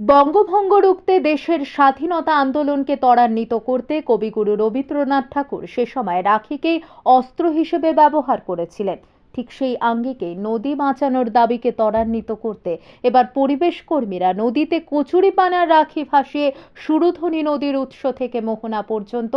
বঙ্গভঙ্গ রুখতে দেশের স্বাধীনতা আন্দোলনকে ত্বরান্বিত করতে কবিগুরু রবীন্দ্রনাথ ঠাকুর সে সময় রাখিকেই অস্ত্র হিসেবে ব্যবহার করেছিলেন। ঠিক সেই আঙ্গিকে নদী বাঁচানোর দাবিকে ত্বরান্বিত করতে এবার পরিবেশ কর্মীরা নদীতে কচুরিপানার রাখি ভাসিয়ে সুরধনী নদীর উৎস থেকে মোহনা পর্যন্ত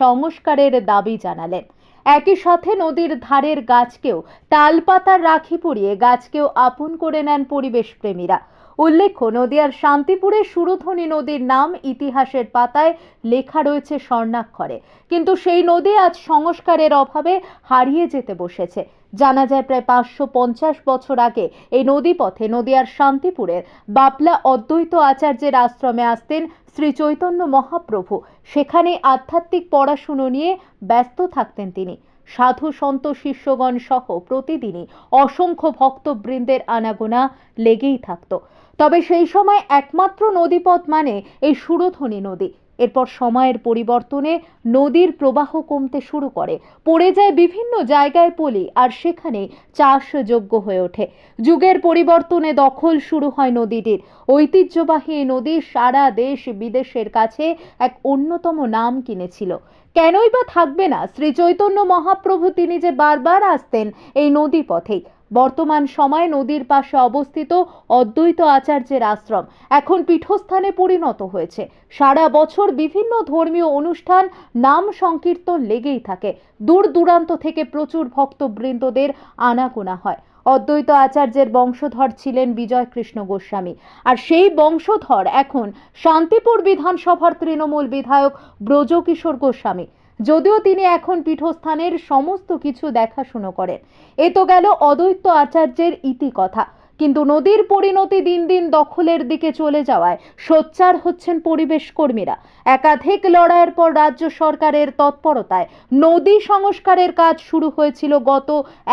সংস্কারের দাবি জানালেন। একই সাথে নদীর ধারের গাছকেও তালপাতার রাখি পরিয়ে গাছকেও আপন করে নেন পরিবেশ প্রেমীরা উল্লেখ্য, নদিয়ার শান্তিপুরে সুরধনী নদীর নাম ইতিহাসের পাতায় লেখা রয়েছে স্বর্ণাক্ষরে। কিন্তু সেই নদী আজ সংস্কারের অভাবে হারিয়ে যেতে বসেছে। জানা যায় প্রায় পাঁচশো পঞ্চাশ বছর আগে এই নদীপথে নদিয়ার শান্তিপুরের বাপলা অদ্বৈত আচার্যের আশ্রমে আসতেন শ্রী চৈতন্য মহাপ্রভু। সেখানে আধ্যাত্মিক পড়াশুনো নিয়ে ব্যস্ত থাকতেন তিনি। সাধু সন্ত শিষ্যগণ সহ প্রতিদিনই অসংখ্য ভক্তবৃন্দের আনাগোনা লেগেই থাকতো। তবে সেই সময় একমাত্র নদীপথ মানে এই সুরধনী নদী। এরপর সময়ের পরিবর্তনে নদীর প্রবাহ কমতে শুরু করে, পড়ে যায় বিভিন্ন জায়গায় পলি, আর সেখানে চাষযোগ্য হয়ে ওঠে। যুগের পরিবর্তনে দখল শুরু হয় নদীটির। ঐতিহ্যবাহী নদী সারা দেশ বিদেশের কাছে এক অন্যতম নাম কিনেছিল। কেনই বা থাকবে না? শ্রী চৈতন্য মহাপ্রভু তিনি যে বারবার আসতেন এই নদী পথেই বর্তমান সময়ে নদীর পাশে অবস্থিত অদ্বৈত আচার্যের আশ্রম। এখন পীঠস্থানে পরিণত হয়েছে। সারা বছর বিভিন্ন ধর্মীয় অনুষ্ঠান নাম সংকীর্তন লেগেই থাকে। দূর দূরান্ত থেকে প্রচুর ভক্তবৃন্দদের আনাগোনা হয়। অদ্বৈত আচার্যের বংশধর ছিলেন বিজয় কৃষ্ণ গোস্বামী। আর সেই বংশধর এখন শান্তিপুর বিধানসভার তৃণমূল বিধায়ক ব্রজকিশোর গোস্বামী। যদিও তিনি এখন পীঠস্থানের সমস্ত কিছু দেখাশুনো করেন। এ তো গেল অদ্বৈত আচার্যের ইতিকথা। কিন্তু নদীর পরিণতি দিন দিন দখলের দিকে চলে যাওয়ায় সোচ্চার হচ্ছেন পরিবেশ কর্মীরা। একাধিক লড়াইয়ের পর রাজ্য সরকারের তৎপরতায় নদী সংস্কারের কাজ শুরু হয়েছিল গত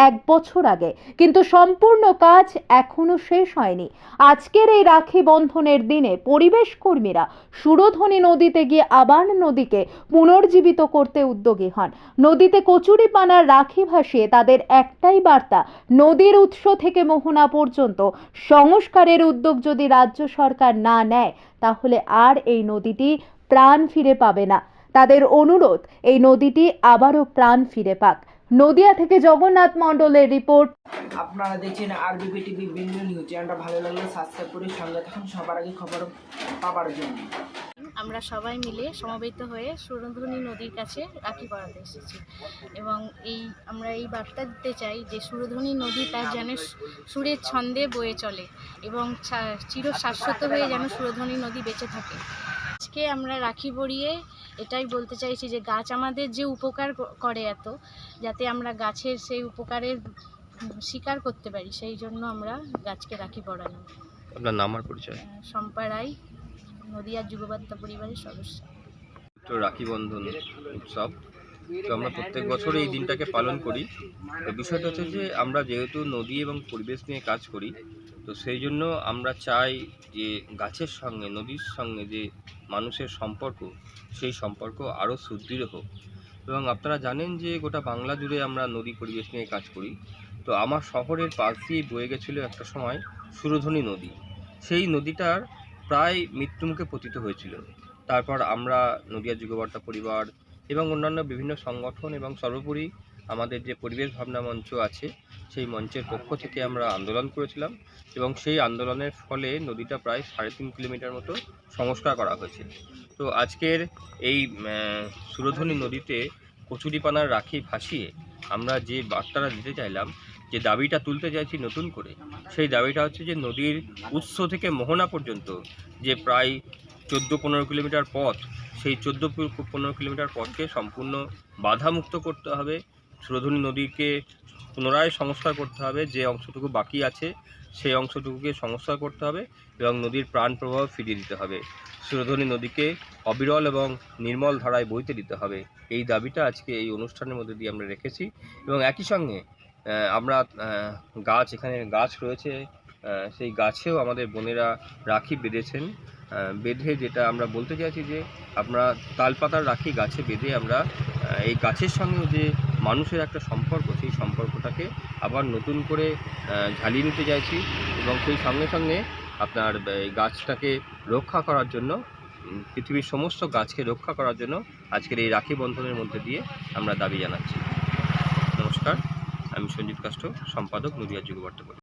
এক বছর আগে। কিন্তু সম্পূর্ণ কাজ এখনও শেষ হয়নি। আজকের এই রাখি বন্ধনের দিনে পরিবেশ কর্মীরা সুরধনী নদীতে গিয়ে আবার নদীকে পুনর্জীবিত করতে উদ্যোগী হন। নদীতে কচুরিপানার রাখি ভাসিয়ে তাদের একটাই বার্তা, নদীর উৎস থেকে মোহনা পর্যন্ত সংস্কারের উদ্যোগ যদি রাজ্য সরকার না নেয়, তাহলে আর এই নদীটি প্রাণ ফিরে পাবে না। তাদের অনুরোধ, এই নদীটি আবারও প্রাণ ফিরে পাক। নদিয়া থেকে জগন্নাথ মণ্ডলের রিপোর্ট। আপনারা দেখছেন আর বিবি টিভি বিভিন্ন নিউজ চ্যানেলটা ভালো লাগলে সাবস্ক্রাইব করে সঙ্গে থাকুন। সবার আগে খবর পাবার জন্য। আমরা সবাই মিলে সমবেত হয়ে সুরধনী নদীর কাছে রাখি পরাতে এসেছি। এবং এই আমরা এই বার্তা দিতে চাই যে সুরধনী নদী তার যেন সুরের ছন্দে বয়ে চলে এবং চির শাশ্বত হয়ে যেন সুরধনী নদী বেঁচে থাকে। আজকে আমরা রাখি পরিয়ে এটাই বলতে চাইছি যে গাছ আমাদের যে উপকার করে এত যাতে আমরা গাছের সেই উপকারের স্বীকার করতে পারি সেই জন্য আমরা গাছকে রাখি পরানো আপনার নাম আর পরিচয়? শম্পা রায়। নদিয়ার যুগবার্তা পরিবারের সদস্য। তো রাখি বন্ধন উৎসব। তো আমরা প্রত্যেক বছর এই দিনটাকে পালন করি। তো বিষয়টা হচ্ছে যে, আমরা যেহেতু নদী এবং পরিবেশ নিয়ে কাজ করি, তো সেই জন্য আমরা চাই যে, গাছের সঙ্গে, নদীর সঙ্গে যে মানুষের সম্পর্ক, সেই সম্পর্ক আরও সুদৃঢ় হোক। এবং আপনারা জানেন যে, গোটা বাংলা জুড়ে আমরা নদী পরিবেশ নিয়ে কাজ করি। তো আমার শহরের পাশ দিয়ে বয়ে গেছিল একটা সময় সুরধনী নদী। সেই নদীটার প্রায় মৃত্যুমুখে পতিত হয়েছিল। তারপর আমরা নদিয়া যুগবার্তা পরিবার এবং অন্যান্য বিভিন্ন সংগঠন এবং সর্বোপরি আমাদের যে পরিবেশ ভাবনা মঞ্চ আছে সেই মঞ্চের পক্ষ থেকে আমরা আন্দোলন করেছিলাম এবং সেই আন্দোলনের ফলে নদীটা প্রায় সাড়ে তিন কিলোমিটার মতো সংস্কার করা হয়েছে। তো আজকের এই আহ, সুরধনী নদীতে কচুরিপানার রাখি ভাসিয়ে আমরা যে বার্তাটা দিতে চাইলাম যে দাবিটা তুলতে চাইছি নতুন করে, সেই দাবিটা হচ্ছে যে নদীর উৎস থেকে মোহনা পর্যন্ত যে প্রায় চোদ্দ পনেরো কিলোমিটার পথ, সেই চোদ্দ পনেরো কিলোমিটার পথকে সম্পূর্ণ বাধামুক্ত করতে হবে। সুরধনী নদীকে পুনরায় সংস্কার করতে হবে, যে অংশটুকু বাকি আছে সেই অংশটুকুকে সংস্কার করতে হবে এবং নদীর প্রাণ প্রবাহ ফিরিয়ে দিতে হবে। সুরধনী নদীকে অবিরল এবং নির্মল ধারায় বইতে দিতে হবে। এই দাবিটা আজকে এই অনুষ্ঠানের মধ্যে দিয়ে আমরা রেখেছি এবং একই সঙ্গে আমরা গাছ, এখানে গাছ রয়েছে। সেই গাছেও আমাদের বোনেরা রাখি বেঁধেছেন। বেঁধে যেটা আমরা বলতে চাইছি যে, আমরা তালপাতার রাখি গাছে বেঁধে আমরা এই গাছের সঙ্গেও যে মানুষের একটা সম্পর্ক, সেই সম্পর্কটাকে আবার নতুন করে ঝালিয়ে নিতে চাইছি এবং সেই সঙ্গে সঙ্গে আপনার গাছটাকে রক্ষা করার জন্য পৃথিবীর সমস্ত গাছকে রক্ষা করার জন্য আজকের এই রাখি বন্ধনের মধ্যে দিয়ে আমরা দাবি জানাচ্ছি। আমি সঞ্জিত কাষ্ট সম্পাদক নদিয়া যুগবার্তা